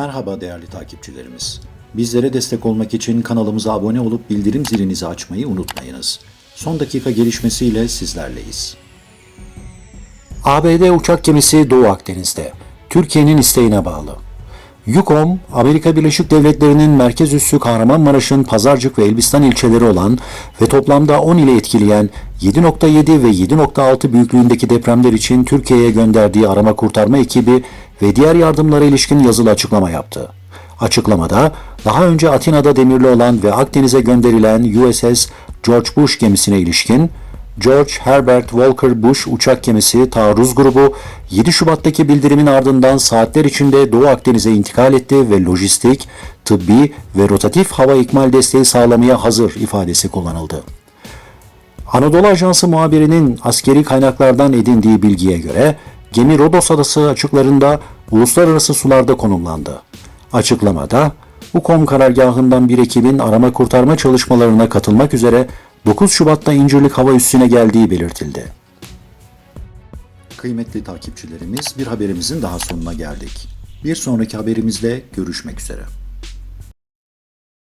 Merhaba değerli takipçilerimiz. Bizlere destek olmak için kanalımıza abone olup bildirim zilinizi açmayı unutmayınız. Son dakika gelişmesiyle sizlerleyiz. ABD uçak gemisi Doğu Akdeniz'de. Türkiye'nin isteğine bağlı. Yukom, Amerika Birleşik Devletleri'nin merkez üssü Kahramanmaraş'ın Pazarcık ve Elbistan ilçeleri olan ve toplamda 10 ile etkileyen 7.7 ve 7.6 büyüklüğündeki depremler için Türkiye'ye gönderdiği arama kurtarma ekibi ve diğer yardımlara ilişkin yazılı açıklama yaptı. Açıklamada daha önce Atina'da demirli olan ve Akdeniz'e gönderilen USS George Bush gemisine ilişkin George Herbert Walker Bush uçak gemisi taarruz grubu 7 Şubat'taki bildirimin ardından saatler içinde Doğu Akdeniz'e intikal etti ve lojistik, tıbbi ve rotatif hava ikmal desteği sağlamaya hazır ifadesi kullanıldı. Anadolu Ajansı muhabirinin askeri kaynaklardan edindiği bilgiye göre gemi Rodos Adası açıklarında uluslararası sularda konumlandı. Açıklamada UKOM karargahından bir ekibin arama kurtarma çalışmalarına katılmak üzere 9 Şubat'ta İncirlik Hava Üssü'ne geldiği belirtildi. Kıymetli takipçilerimiz bir haberimizin daha sonuna geldik. Bir sonraki haberimizde görüşmek üzere.